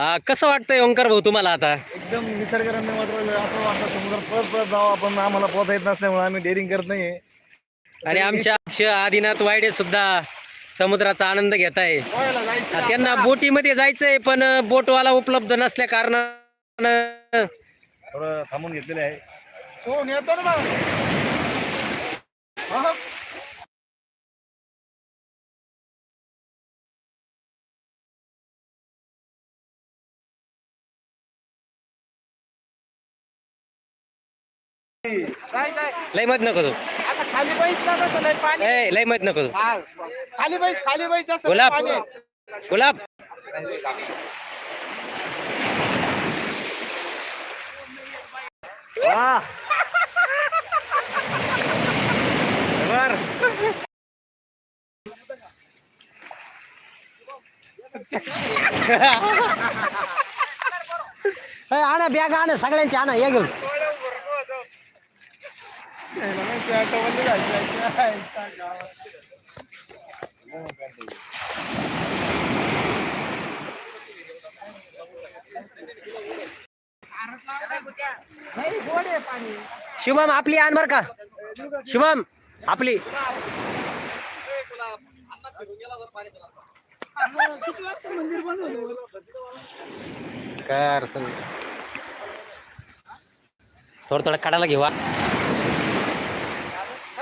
आ, कसं वाटतंय ओंकार भाऊ तुम्हाला आता? एकदम निसर्गरम्य वातावरण असं वाटतं. समुद्रात परत परत जावं आपण. आम्हाला पोहता येत नसल्यामुळे आम्ही डेअरिंग करत नाहीये. आणि आमच्या अक्ष आदिनाथ वायडे सुद्धा समुद्राचा आनंद घेत आहे पोहायला जायचं त्यांना बोटीमध्ये जायचंय पण बोटवाला उपलब्ध नसल्या कारणानं. थोडं थांबून घेतलेले आहे. ना. मग हा, हा. लय मत नको तू खाली ए लय मत नको तू खाली बैस खाली बैस गुलाब. गुलाब वाह! बर. आणा बॅग आणा सगळ्यांची आणा या घेऊन शुभम आपली आण बर का. शुभम आपली. काय अडचण थोडं थोडं काढायला घेऊ